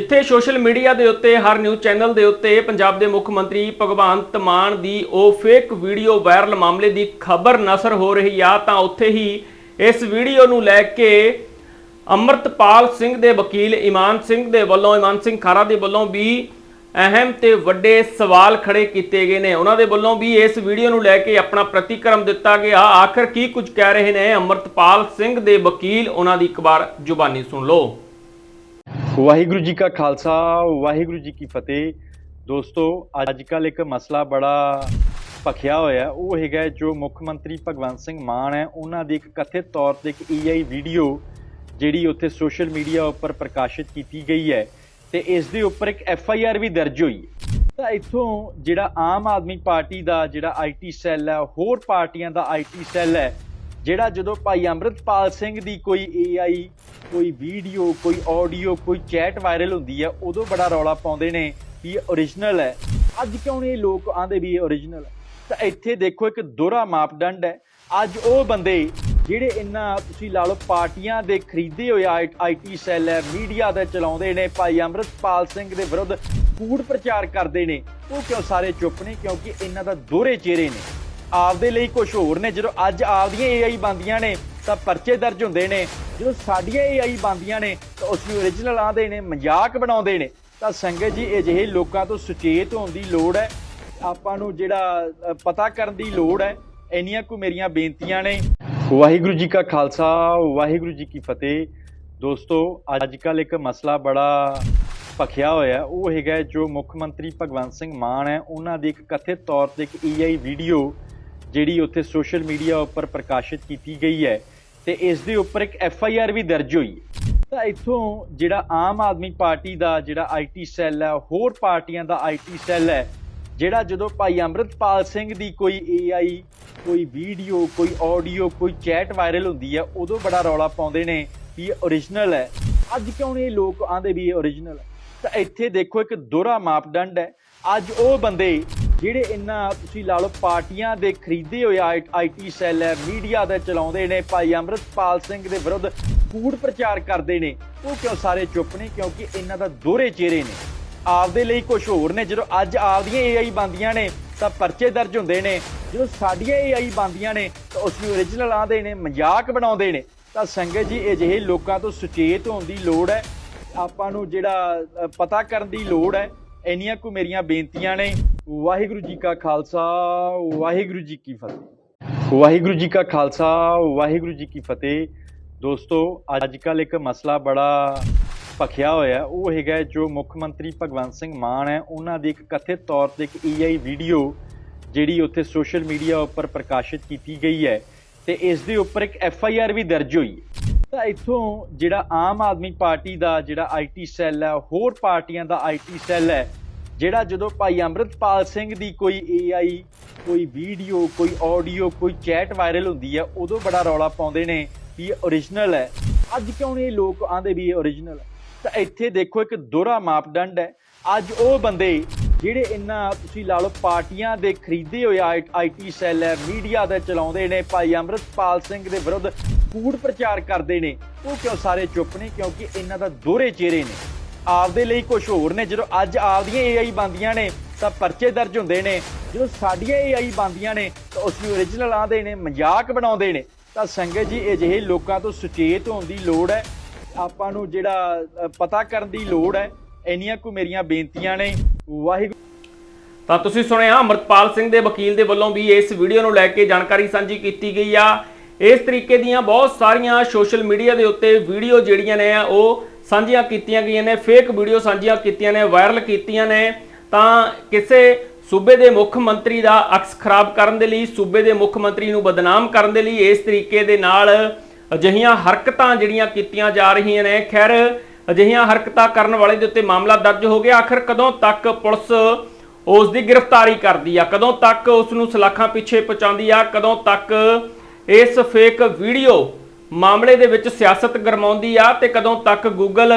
ਜਿੱਥੇ social media ਦੇ ਉੱਤੇ, ਹਰ ਨਿਊਜ਼ ਚੈਨਲ ਦੇ ਉੱਤੇ ਪੰਜਾਬ ਦੇ ਮੁੱਖ ਮੰਤਰੀ ਭਗਵੰਤ ਮਾਨ ਦੀ ਉਹ ਫੇਕ ਵੀਡੀਓ ਵਾਇਰਲ ਮਾਮਲੇ ਦੀ ਖਬਰ ਨਸ਼ਰ ਹੋ ਰਹੀ ਆ, ਤਾਂ ਉੱਥੇ ਹੀ ਇਸ ਵੀਡੀਓ ਨੂੰ ਲੈ ਕੇ ਅੰਮ੍ਰਿਤਪਾਲ ਸਿੰਘ ਦੇ ਵਕੀਲ ਇਮਾਨ ਸਿੰਘ ਦੇ ਵੱਲੋਂ, ਇਮਾਨ ਸਿੰਘ ਖਾਰਾ ਦੇ ਵੱਲੋਂ ਵੀ ਅਹਿਮ ਤੇ ਵੱਡੇ ਸਵਾਲ ਖੜੇ ਕੀਤੇ ਗਏ ਨੇ। ਉਹਨਾਂ ਦੇ ਵੱਲੋਂ ਵੀ ਇਸ ਵੀਡੀਓ ਨੂੰ ਲੈ ਕੇ ਆਪਣਾ ਪ੍ਰਤੀਕਰਮ ਦਿੱਤਾ ਗਿਆ। ਆਖਰ ਕੀ ਕੁਝ ਕਹਿ ਰਹੇ ਨੇ? ਅੰਮ੍ਰਿਤਪਾਲ ਸਿੰਘ ਦੇ ਵਕੀਲ, ਉਹਨਾਂ ਦੀ ਇੱਕ ਵਾਰ ਜ਼ੁਬਾਨੀ ਸੁਣ ਲਓ। ਵਾਹਿਗੁਰੂ ਜੀ ਕਾ ਖਾਲਸਾ, ਵਾਹਿਗੁਰੂ ਜੀ ਕੀ ਫਤਿਹ। ਦੋਸਤੋ, ਅੱਜ ਕੱਲ ਇੱਕ ਮਸਲਾ ਬੜਾ ਭਖਿਆ ਹੋਇਆ। ਉਹ ਹੈਗਾ ਜੋ ਮੁੱਖ ਮੰਤਰੀ ਭਗਵੰਤ ਸਿੰਘ ਮਾਨ ਹੈ, ਉਹਨਾਂ ਦੀ ਇੱਕ ਕਥਿਤ ਤੌਰ ਤੇ ਇੱਕ ਏਆਈ ਵੀਡੀਓ ਜਿਹੜੀ ਉੱਥੇ ਸੋਸ਼ਲ ਮੀਡੀਆ ਉੱਪਰ ਪ੍ਰਕਾਸ਼ਿਤ ਕੀਤੀ ਗਈ ਹੈ ਤੇ ਇਸ ਦੇ ਉੱਪਰ ਇੱਕ ਐਫ ਆਈ ਆਰ ਵੀ ਦਰਜ ਹੋਈ ਹੈ। ਤਾਂ ਇੱਥੋਂ ਜਿਹੜਾ ਆਮ ਆਦਮੀ ਪਾਰਟੀ ਦਾ ਜਿਹੜਾ ਆਈਟੀ ਸੈੱਲ ਹੈ, ਹੋਰ ਪਾਰਟੀਆਂ ਦਾ ਆਈਟੀ ਸੈੱਲ ਹੈ ਜਿਹੜਾ ਜਦੋਂ ਭਾਈ ਅੰਮ੍ਰਿਤਪਾਲ ਸਿੰਘ ਦੀ ਕੋਈ ਏਆਈ ਕੋਈ ਵੀਡੀਓ ਕੋਈ ਆਡੀਓ ਕੋਈ ਚੈਟ ਵਾਇਰਲ ਹੁੰਦੀ ਹੈ ਉਦੋਂ ਬੜਾ ਰੌਲਾ ਪਾਉਂਦੇ ਨੇ ਕਿ ਇਹ ਓਰੀਜਨਲ ਹੈ। ਅੱਜ ਕਿਉਂ ਨਹੀਂ ਲੋਕ ਆਂਦੇ ਵੀ ਇਹ ਓਰੀਜਨਲ ਹੈ? ਤਾਂ ਇੱਥੇ ਦੇਖੋ ਇੱਕ ਦੋਹਰਾ ਮਾਪਦੰਡ ਹੈ। ਅੱਜ ਉਹ ਬੰਦੇ ਜਿਹੜੇ ਇਹਨਾਂ ਤੁਸੀਂ ਲਾ ਲਓ ਪਾਰਟੀਆਂ ਦੇ ਖਰੀਦੇ ਹੋਏ ਆਈਟੀ ਸੈੱਲ ਹੈ ਮੀਡੀਆ ਦਾ ਚਲਾਉਂਦੇ ਨੇ, ਭਾਈ ਅੰਮ੍ਰਿਤਪਾਲ ਸਿੰਘ ਦੇ ਵਿਰੁੱਧ ਕੂੜ ਪ੍ਰਚਾਰ ਕਰਦੇ ਨੇ। ਉਹ ਕਿਉਂ ਸਾਰੇ ਚੁੱਪ ਨੇ? ਕਿਉਂਕਿ ਇਹਨਾਂ ਦਾ ਦੋਹਰੇ ਚਿਹਰੇ ਨੇ। ਆਪਦੇ ਲਈ ਕੁਝ ਹੋਰ ਨੇ। ਜਦੋਂ ਅੱਜ ਆਪਦੀਆਂ ਏਆਈ ਬੰਦੀਆਂ ਨੇ, ਤਾਂ ਪਰਚੇ ਦਰਜ ਹੁੰਦੇ ਨੇ। ਜਦੋਂ ਸਾਡੀਆਂ ਏਆਈ ਬੰਦੀਆਂ ਨੇ, ਤਾਂ ਉਸ ਨੂੰ origignal ਆਂਦੇ ਨੇ, ਮਜ਼ਾਕ ਬਣਾਉਂਦੇ ਨੇ। ਤਾਂ ਸੰਗਤ ਜੀ, ਅਜਿਹੇ ਲੋਕਾਂ ਤੋਂ ਸੁਚੇਤ ਹੋਣ ਦੀ ਲੋੜ ਹੈ। ਆਪਾਂ ਨੂੰ ਜਿਹੜਾ ਪਤਾ ਕਰਨ ਦੀ ਲੋੜ ਹੈ। ਇੰਨੀਆਂ ਕੁ ਮੇਰੀਆਂ ਬੇਨਤੀਆਂ ਨੇ। ਵਾਹਿਗੁਰੂ ਜੀ ਕਾ ਖਾਲਸਾ, ਵਾਹਿਗੁਰੂ ਜੀ ਕੀ ਫਤਿਹ। ਦੋਸਤੋ ਅੱਜ ਕੱਲ ਇੱਕ ਮਸਲਾ ਬੜਾ ਭਖਿਆ ਹੋਇਆ। ਉਹ ਹੈਗਾ ਜੋ ਮੁੱਖ ਮੰਤਰੀ ਭਗਵੰਤ ਸਿੰਘ ਮਾਨ ਹੈ। ਉਹਨਾਂ ਦੀ ਇੱਕ ਕਥਿਤ ਤੌਰ ਤੇ ਇੱਕ ਏਆਈ ਵੀਡੀਓ ਜਿਹੜੀ ਉੱਥੇ ਸੋਸ਼ਲ ਮੀਡੀਆ ਉੱਪਰ ਪ੍ਰਕਾਸ਼ਿਤ ਕੀਤੀ ਗਈ ਹੈ ਤੇ ਇਸ ਦੇ ਉੱਪਰ ਇੱਕ ਐਫ ਆਈ ਆਰ ਵੀ ਦਰਜ ਹੋਈ ਹੈ। ਤਾਂ ਇੱਥੋਂ ਜਿਹੜਾ ਆਮ ਆਦਮੀ ਪਾਰਟੀ ਦਾ ਜਿਹੜਾ ਆਈਟੀ ਸੈੱਲ ਹੈ, ਹੋਰ ਪਾਰਟੀਆਂ ਦਾ ਆਈਟੀ ਸੈੱਲ ਹੈ, ਜਿਹੜਾ ਜਦੋਂ ਭਾਈ ਅੰਮ੍ਰਿਤਪਾਲ ਸਿੰਘ ਦੀ ਕੋਈ ਏਆਈ ਕੋਈ ਵੀਡੀਓ, ਕੋਈ ਆਡੀਓ, ਕੋਈ ਚੈਟ ਵਾਇਰਲ ਹੁੰਦੀ ਹੈ, ਉਦੋਂ ਬੜਾ ਰੌਲਾ ਪਾਉਂਦੇ ਨੇ ਕਿ ਇਹ ਓਰੀਜਨਲ ਹੈ। ਅੱਜ ਕਿਉਂ ਨਹੀਂ ਲੋਕ ਆਂਦੇ ਵੀ ਇਹ ਓਰੀਜਨਲ ਹੈ? ਤਾਂ ਇੱਥੇ ਦੇਖੋ ਇੱਕ ਦੋਹਰਾ ਮਾਪਦੰਡ ਹੈ। ਅੱਜ ਉਹ ਬੰਦੇ ਜਿਹੜੇ ਇਹਨਾਂ ਤੁਸੀਂ ਲਾ ਲਓ ਪਾਰਟੀਆਂ ਦੇ ਖਰੀਦੇ ਹੋਏ ਆਈਟੀ ਸੈੱਲ ਹੈ, ਮੀਡੀਆ ਦੇ ਚਲਾਉਂਦੇ ਨੇ, ਭਾਈ ਅੰਮ੍ਰਿਤਪਾਲ ਸਿੰਘ ਦੇ ਵਿਰੁੱਧ ਕੂੜ ਪ੍ਰਚਾਰ ਕਰਦੇ ਨੇ। ਉਹ ਕਿਉਂ ਸਾਰੇ ਚੁੱਪ ਨੇ? ਕਿਉਂਕਿ ਇਹਨਾਂ ਦਾ ਦੋਹਰੇ ਚਿਹਰੇ ਨੇ। ਆਪਦੇ ਲਈ ਕੁਝ ਹੋਰ ਨੇ। ਜਦੋਂ ਅੱਜ ਆਪਦੀਆਂ ਏਆਈ ਬੰਦੀਆਂ ਨੇ, ਤਾਂ ਪਰਚੇ ਦਰਜ ਹੁੰਦੇ ਨੇ। ਜਦੋਂ ਸਾਡੀਆਂ ਏਆਈ ਬੰਦੀਆਂ ਨੇ, ਤਾਂ ਉਸ ਨੂੰ origignal ਆਂਦੇ ਨੇ, ਮਜ਼ਾਕ ਬਣਾਉਂਦੇ ਨੇ। ਤਾਂ ਸੰਗਤ ਜੀ, ਅਜਿਹੇ ਲੋਕਾਂ ਤੋਂ ਸੁਚੇਤ ਹੋਣ ਦੀ ਲੋੜ ਹੈ। ਆਪਾਂ ਨੂੰ ਜਿਹੜਾ ਪਤਾ ਕਰਨ ਦੀ ਲੋੜ ਹੈ। ਇੰਨੀਆਂ ਕੁ ਮੇਰੀਆਂ ਬੇਨਤੀਆਂ ਨੇ। ਵਾਹਿਗੁਰੂ ਜੀ ਕਾ ਖਾਲਸਾ, ਵਾਹਿਗੁਰੂ ਜੀ ਕੀ ਫਤਿਹ। ਵਾਹਿਗੁਰੂ ਜੀ ਕਾ ਖਾਲਸਾ, ਵਾਹਿਗੁਰੂ ਜੀ ਕੀ ਫਤਿਹ। ਦੋਸਤੋ ਅੱਜ ਕੱਲ ਇੱਕ ਮਸਲਾ ਬੜਾ ਭਖਿਆ ਹੋਇਆ। ਉਹ ਹੈਗਾ ਜੋ ਮੁੱਖ ਮੰਤਰੀ ਭਗਵੰਤ ਸਿੰਘ ਮਾਨ ਹੈ, ਉਹਨਾਂ ਦੀ ਇੱਕ ਕਥਿਤ ਤੌਰ ਤੇ ਇੱਕ ਏਆਈ ਵੀਡੀਓ ਜਿਹੜੀ ਉੱਥੇ ਸੋਸ਼ਲ ਮੀਡੀਆ ਉੱਪਰ ਪ੍ਰਕਾਸ਼ਿਤ ਕੀਤੀ ਗਈ ਹੈ ਤੇ ਇਸ ਦੇ ਉੱਪਰ ਇੱਕ ਐਫ ਆਈ ਆਰ ਵੀ ਦਰਜ ਹੋਈ ਹੈ। ਤਾਂ ਇੱਥੋਂ ਜਿਹੜਾ ਆਮ ਆਦਮੀ ਪਾਰਟੀ ਦਾ ਜਿਹੜਾ ਆਈਟੀ ਸੈੱਲ ਹੈ, ਹੋਰ ਪਾਰਟੀਆਂ ਦਾ ਆਈਟੀ ਸੈੱਲ ਹੈ ਜਿਹੜਾ ਜਦੋਂ ਭਾਈ ਅੰਮ੍ਰਿਤਪਾਲ ਸਿੰਘ ਦੀ ਕੋਈ ਏਆਈ ਕੋਈ ਵੀਡੀਓ ਕੋਈ ਆਡੀਓ ਕੋਈ ਚੈਟ ਵਾਇਰਲ ਹੁੰਦੀ ਹੈ ਉਦੋਂ ਬੜਾ ਰੌਲਾ ਪਾਉਂਦੇ ਨੇ ਵੀ ਇਹ ਓਰੀਜਨਲ ਹੈ। ਅੱਜ ਕਿਉਂ ਨਹੀਂ ਇਹ ਲੋਕ ਆਂਦੇ ਵੀ ਇਹ ਓਰੀਜਨਲ ਹੈ? ਤਾਂ ਇੱਥੇ ਦੇਖੋ ਇੱਕ ਦੋਹਰਾ ਮਾਪਦੰਡ ਹੈ। ਅੱਜ ਉਹ ਬੰਦੇ ਜਿਹੜੇ ਇਹਨਾਂ ਤੁਸੀਂ ਲਾ ਲਓ ਪਾਰਟੀਆਂ ਦੇ ਖਰੀਦੇ ਹੋਏ ਆਈਟੀ ਸੈੱਲ ਹੈ ਮੀਡੀਆ ਦੇ ਚਲਾਉਂਦੇ ਨੇ, ਭਾਈ ਅੰਮ੍ਰਿਤਪਾਲ ਸਿੰਘ ਦੇ ਵਿਰੁੱਧ ਕੂੜ ਪ੍ਰਚਾਰ ਕਰਦੇ ਨੇ। ਉਹ ਕਿਉਂ ਸਾਰੇ ਚੁੱਪ ਨੇ? ਕਿਉਂਕਿ ਇਹਨਾਂ ਦਾ ਦੋਹਰੇ ਚਿਹਰੇ ਨੇ। ਆਪਦੇ ਲਈ ਕੁਝ ਹੋਰ ਨੇ। ਜਦੋਂ ਅੱਜ ਆਪਦੀਆਂ ਏਆਈ ਬੰਦੀਆਂ ਨੇ, ਤਾਂ ਪਰਚੇ ਦਰਜ ਹੁੰਦੇ ਨੇ। ਜਦੋਂ ਸਾਡੀਆਂ ਏਆਈ ਬੰਦੀਆਂ ਨੇ, ਤਾਂ ਉਸ ਨੂੰ origignal ਆਂਦੇ ਨੇ, ਮਜ਼ਾਕ ਬਣਾਉਂਦੇ ਨੇ। ਤਾਂ ਸੰਗਤ ਜੀ, ਅਜਿਹੇ ਲੋਕਾਂ ਤੋਂ ਸੁਚੇਤ ਹੋਣ ਦੀ ਲੋੜ ਹੈ। ਆਪਾਂ ਨੂੰ ਜਿਹੜਾ ਪਤਾ ਕਰਨ ਦੀ ਲੋੜ ਹੈ। ਇੰਨੀਆਂ ਕੁ ਮੇਰੀਆਂ ਬੇਨਤੀਆਂ ਨੇ। ਵਾਹਿਗੁਰੂ। ਤਾਂ ਤੁਸੀਂ ਸੁਣਿਆ, ਅਮਰਤਪਾਲ ਸਿੰਘ ਦੇ ਵਕੀਲ ਦੇ ਵੱਲੋਂ ਵੀ ਇਸ ਵੀਡੀਓ ਨੂੰ ਲੈ ਕੇ ਜਾਣਕਾਰੀ ਸਾਂਝੀ ਕੀਤੀ ਗਈ ਆ। ਇਸ ਤਰੀਕੇ ਦੀਆਂ ਬਹੁਤ ਸਾਰੀਆਂ ਸੋਸ਼ਲ ਮੀਡੀਆ ਦੇ ਉੱਤੇ ਵੀਡੀਓ ਜਿਹੜੀਆਂ ਨੇ ਉਹ ਸਾਂਝੀਆਂ ਕੀਤੀਆਂ ਗਈਆਂ ਨੇ ਫੇਕ ਵੀਡੀਓ ਸਾਂਝੀਆਂ ਕੀਤੀਆਂ ਨੇ ਵਾਇਰਲ ਕੀਤੀਆਂ ਨੇ। ਤਾਂ ਕਿਸੇ ਸੂਬੇ ਦੇ ਮੁੱਖ ਮੰਤਰੀ ਦਾ ਅਕਸ ਖਰਾਬ ਕਰਨ ਦੇ ਲਈ, ਸੂਬੇ ਦੇ ਮੁੱਖ ਮੰਤਰੀ ਨੂੰ ਬਦਨਾਮ ਕਰਨ ਦੇ ਲਈ, ਇਸ ਤਰੀਕੇ ਦੇ ਨਾਲ ਅਜਿਹੀਆਂ ਹਰਕਤਾਂ ਜਿਹੜੀਆਂ ਕੀਤੀਆਂ ਜਾ ਰਹੀਆਂ ਨੇ। ਖੈਰ, ਅਜਿਹੀਆਂ ਹਰਕਤਾਂ ਕਰਨ ਵਾਲੇ ਦੇ ਉੱਤੇ ਮਾਮਲਾ ਦਰਜ ਹੋ ਗਿਆ। ਆਖਰ ਕਦੋਂ ਤੱਕ ਪੁਲਿਸ ਉਸ ਦੀ ਗ੍ਰਿਫਤਾਰੀ ਕਰਦੀ ਆ? ਕਦੋਂ ਤੱਕ ਉਸ ਨੂੰ ਸਲਾਖਾਂ ਪਿੱਛੇ ਪਹੁੰਚਾਉਂਦੀ ਆ? ਕਦੋਂ ਤੱਕ ਇਸ ਫੇਕ ਵੀਡੀਓ ਮਾਮਲੇ ਦੇ ਵਿੱਚ ਸਿਆਸਤ ਗਰਮਾਉਂਦੀ ਆ ਤੇ ਕਦੋਂ ਤੱਕ ਗੂਗਲ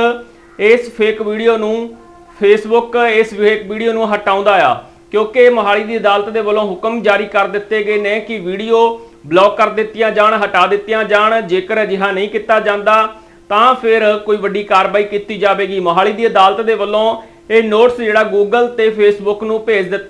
ਇਸ ਫੇਕ ਵੀਡੀਓ ਨੂੰ ਫੇਸਬੁੱਕ ਇਸ ਫੇਕ ਵੀਡੀਓ ਨੂੰ ਹਟਾਉਂਦਾ ਆ? ਕਿਉਂਕਿ ਮੋਹਾਲੀ ਦੀ ਅਦਾਲਤ ਦੇ ਵੱਲੋਂ ਹੁਕਮ ਜਾਰੀ ਕਰ ਦਿੱਤੇ ਗਏ ਨੇ ਕਿ ਵੀਡੀਓ ਬਲੌਕ ਕਰ ਦਿੱਤੀਆਂ ਜਾਣ, ਹਟਾ ਦਿੱਤੀਆਂ ਜਾਣ। ਜੇਕਰ ਅਜਿਹਾ ਨਹੀਂ ਕੀਤਾ ਜਾਂਦਾ, ਤਾਂ ਫਿਰ ਕੋਈ ਵੱਡੀ ਕਾਰਵਾਈ ਕੀਤੀ ਜਾਵੇਗੀ। ਮੋਹਾਲੀ ਦੀ ਅਦਾਲਤ ਦੇ ਵੱਲੋਂ ਇਹ ਨੋਟਿਸ ਜਿਹੜਾ ਗੂਗਲ ਤੇ ਫੇਸਬੁੱਕ ਨੂੰ ਭੇਜ ਦਿੱਤਾ